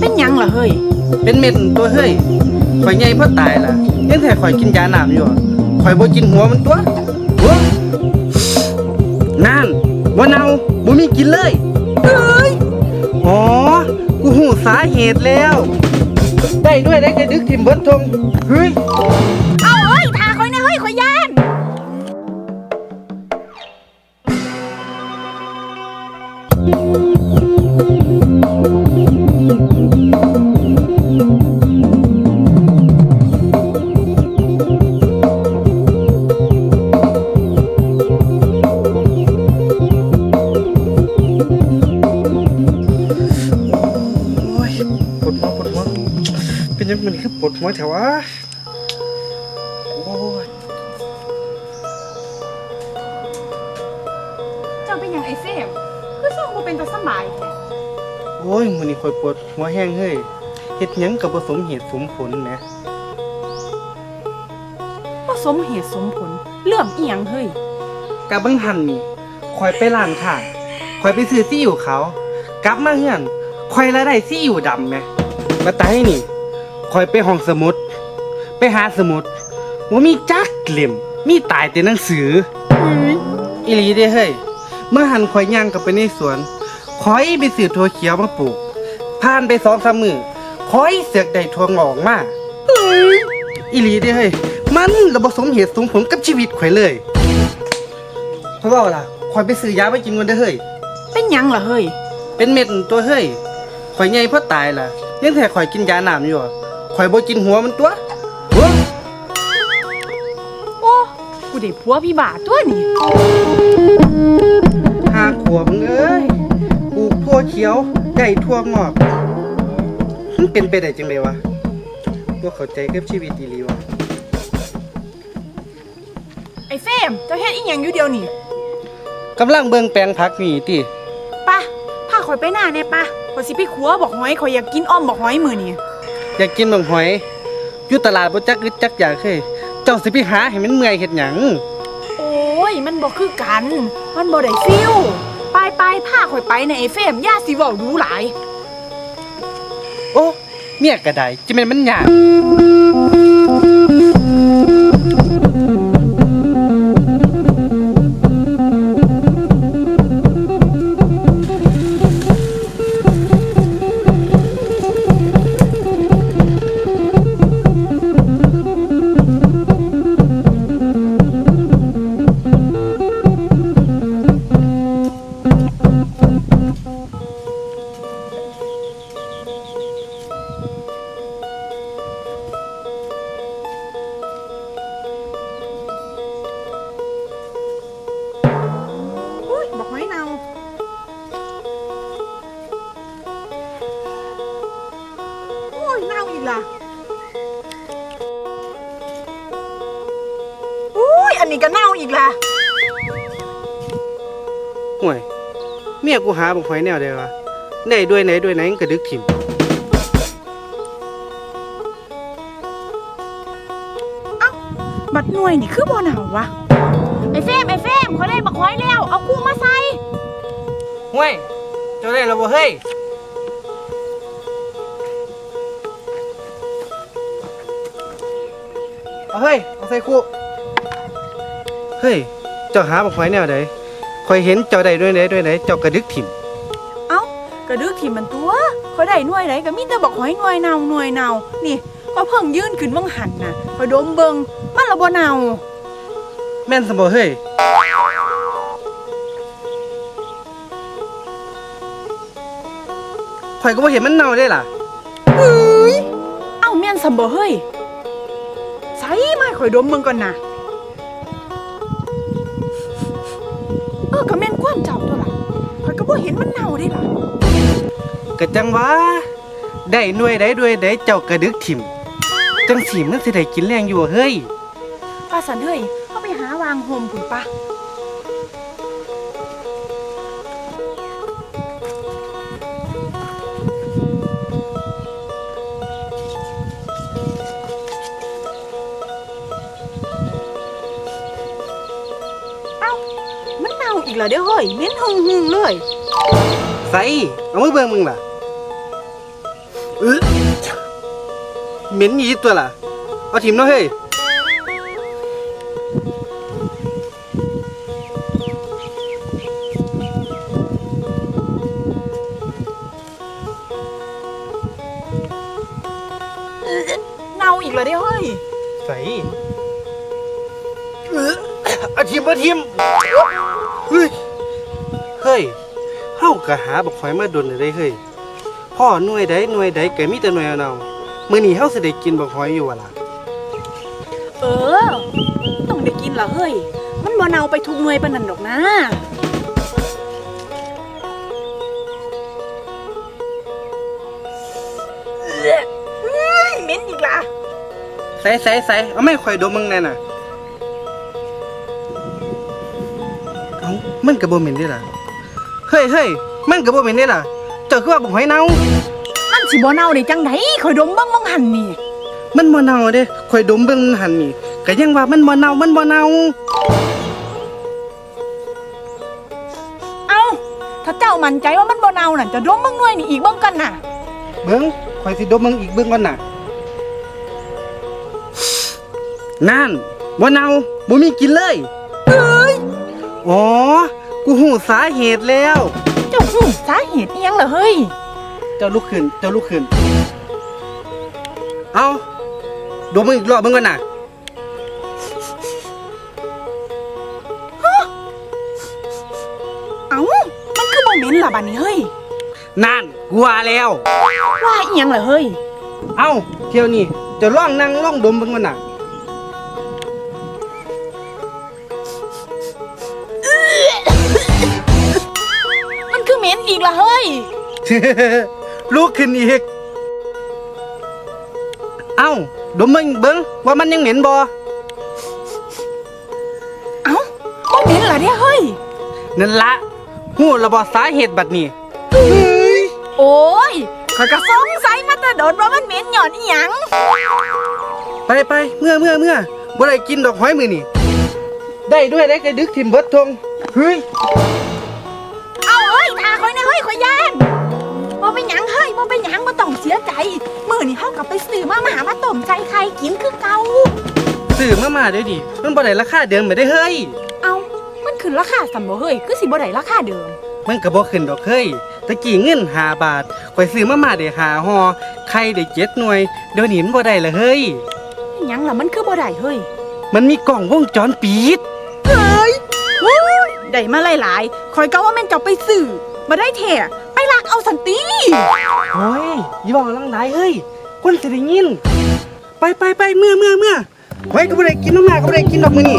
เป็นหยังล่ะเฮ้ย เป็นเม็ดตัวเฮ้ยข่อยใหญ่เพราะตายล่ะยังแต่ข่อยกินยาหนามอยู่อะข่อยบ่กินหัวมันตัวหัวนั่นบ่เนาบ่มีกินเลยเอ้ยอ๋อ กูหูสาเหตุแล้ว ได้ด้วยได้กระดึกทิมเบิดทงเฮ้ย เอาเฮ้ยทาคอยนะเฮ้ยคอยย่าน มันคือปวดหัวแถววะโอ้ยเจ้าเป็นหยังไอ้เซมคือส่งกูเป็นตาสำบายแท้โอ้ยมันนี่ข่อยปวดหัวแห้งเฮ้ยเฮ็ดหยังกับผสมเหตุสมผลแหมว่าสมเหตุสมผลเรื่องอีหยังเฮ้ยกะบังหันนี่ข่อยไปร้านค้าข่อยไปซื้อซีอิ๊วเขาวกลับมาเฮือนข่อยละได้ซีอิ๊วดำแหมมาตายนี่ ข่อยไปห้องสมุด ไปหาสมุดว่ามีจักเล่มมีตายแต่หนังสืออีหลีเด้เฮ้ยเมื่อหันข่อยย่างกลับไปในสวนข่อยไปซื้อถั่วเขียวมาปลูกผ่านไปสองสามมือข่อยเสือกได้ถั่วงอกมาอีหลีเด้เฮ้ยมันระบบสมเหตุสมผลกับชีวิตข่อยเลยเพราะว่าล่ะข่อยไปซื้อยาไปกินกันเด้อเฮ้ยเป็นหยังล่ะเฮ้ยเป็นเม็ดตัวเฮ้ยข่อยใหญ่เพราะตายล่ะยังแต่ข่อยกินยาหนามอยู่อะ ข่อยบ่กินหัวมันตัวหัวโอ้ กูได้ผัวพี่บาตัวนี่ห้าขวบมึงเอ้ยปลูกทั่วเขียวได้ทั่วงอกมันเป็นไปได้จังเลยวะว่าเข้าใจกับชีวิตดีหลีวะไอ้เฟมเจ้าเฮ็ดอีหยังอยู่เดียวนี่กำลังเบิ่งแปลงผักนี่ติ ปะพาข่อยไปหน้าแน่ปะข่อยสิไปขัวบอกหอยข่อยอยากกินอ้อมบอกหอยมื้อนี่ อยากกินบังหอยอยู่ตลาดบ่จักอึดจักอยากเคยเจ้าสิไปหาให้มันเมื่อยเฮ็ดหยังโอ้ย มันบ่คือกัน มันบ่ได้ฟิลไปไปๆพาข่อยไปนะไอ้เฟมอย่าสิเว้าดูหลาย โอ้เมียก็ได้จิแม่นมันยาก ห่วยเมียกูหาบังหอยแนวใดวะได้ด้วยไหนด้วยไหนก็ดึกถิ่มบัดหน่วยนี่คือบ่หนาววะไอ้เฟมไอ้เฟมเขาได้บักหอยแล้ว เอาคู่มาใส่ห่วยเจ้าได้แล้วบ่เฮ้ยเอาเฮ้ยเอาใส่คู่เฮ้ยเจ้าหาบักหอยแนวใด ข่อยเห็นเจ้าได้ด้วยไหนด้วยไหนเจ้ากระดึกถิ่มเอ้ากระดึกที่มันตัวเขาได้หน่วยไหนก็มีแต่บักหอยหน่วยเนาหน่วยเนานี่ก็เพิ่งยื่นขึ้นวังหันน่ะคอยดมเบิงมันละบ่เนาแม่นสมบ่เฮ้ยข่อยก็บ่เห็นมันเน่าได้ล่ะเอ้ยเอ้าแม่นซัมบ่เฮ้ยใส่มาให้ข่อยดมเบิ่งก่อนนะ บ่เห็นมันเน่าเด้ล่ะกะจังว่าได้หน่วยได้ด้วยได้เจ้ากระดึกถิ่ม จังสีมันสิได้กินแรงอยู่บ่เฮ้ยป้าสันเฮ้ยเข้าไปหาวางโฮมพุ่นปะเอ้ามันเน่าอีกแล้วเด้อเฮ้ยเหม็นหึงหึงๆเลย ใส่เอามือเบิ่งมึงล่ะเออเหม็นอีตัวล่ะ เอาทิมเนาะเฮ้ยเน่าอีกแล้วเด้เฮ้ยใส่เออเอาทิมเอาทิมเฮ้ยเฮ้ยเฮา กะหาบักหอยมาดนเลยได้เฮ้ยพ่อหน่วยใดหน่วยใดก็มีแต่หน่วยเอาเนามื้อนี้เฮาสิได้กินบักหอยอยู่วะล่ะเออ ต้องได้กินละเฮ้ย มันบ่เน่าไปทุกหน่วยปานนั้นดอกนะเอ้ยเหม็นอีกละใส่ใส่ใส่เอาไม่ข่อยดมมึงแน่น่ะ เอ้ามันก็บ่เหม็นได้ล่ะ เฮ้ยเฮ้ยมันก็บ่เหม็นได้ล่ะ เจ้าคือว่าบักหอยเน่ามันสิบ่เน่าได้จังไดข่อยดมเบิ่งมองหันนี่ มันบ่เน่าเด้ข่อยดมเบิ่งหันนี่ก็ยังว่ามันบ่เน่ามันบ่เน่าเอ้า ถ้าเจ้ามั่นใจว่ามันบ่เน่านั่นจะดมเบิ่งหน่วยนี่อีกเบิ่งกันน่ะ เบิ่งข่อยสิดมมึงอีกเบิ่งก่อนน่ะนั่นบ่เน่าบ่มีกินเลยเอ้ยอ๋อ กูหูสาเหตุแล้ว เจ้าหูสาเหตุอีหยังล่ะเฮ้ย เจ้าลุกขึ้น เจ้าลุกขึ้น เอาดมมึงอีกรอบเบิ่งก่อนน่ะ เอ้า มันคือบ่เหม็นล่ะบัดนี้เฮ้ย นั่นกูว่าแล้ว ว่าอีหยังล่ะเฮ้ย เอ้าเที่ยวนี้เจะล่องนั่งล่องดมเบิ่งก่อนน่ะ อเหม็นอีกล่ะเฮ้ยลุกขึ้นอีก เอ้าดมมึงเบิ่งว่ามันยังเหม็นบ่เอ้าบ่เหม็นล่ะเนี่ยเฮ้ย นั่นละหูระบอสาเหตุบัดนี้โอ้ยข้อยก็สงสัยมาแต่โดนว่ามันเหม็นหย่อนอีหยัง ไปไปเมื่อเมื่อเมื่อบ่ได้กินดอกหอยมือนี่ ได้ด้วยได้กระดึกทิมเบิดทงเฮ้ยเอาเฮ้ยทาคอยนะเฮ้ยคอยย่านบ่เป็นหยังเฮ้ยบ่เป็นหยังบ่ต้องเสียใจมื้อนี้เฮากลับไปซื้อมามาหามาต้มใจใครกินคือเก่า ซื้อมามาเด้อดิมันบ่ได้ราคาเดิมไม่ได้เฮ้ย เอามันขึ้นราคาซั่นบ่เฮ้ยคือสิบ่ได้ราคาเดิม มันก็บ่ขึ้นดอกเฮ้ยตะกี้เงินห้าบาทข่อยซื้อมามาได้ห้าห่อไข่ได้เจ็ดหน่วย เดี๋ยวนี้มันบ่ได้ละเฮ้ยอิหยังล่ะมันคือบ่ได้เฮ้ย มันมีกล้องวงจรปิดเฮ้ยวู้ยได้มาหลายๆคอยก็ว่าแม่นเจ้าไปซื้อ บ่ได้แท้ไปลักเอาสันติโอ้ยอย่าบอกลังไหนเฮ้ยคนสิได้ยิน ไปไปไปเมื่อเมื่อเมื่อไว้ก็บ่ได้กินน้ำหน้าก็บ่ได้กินดอกมื้อนี้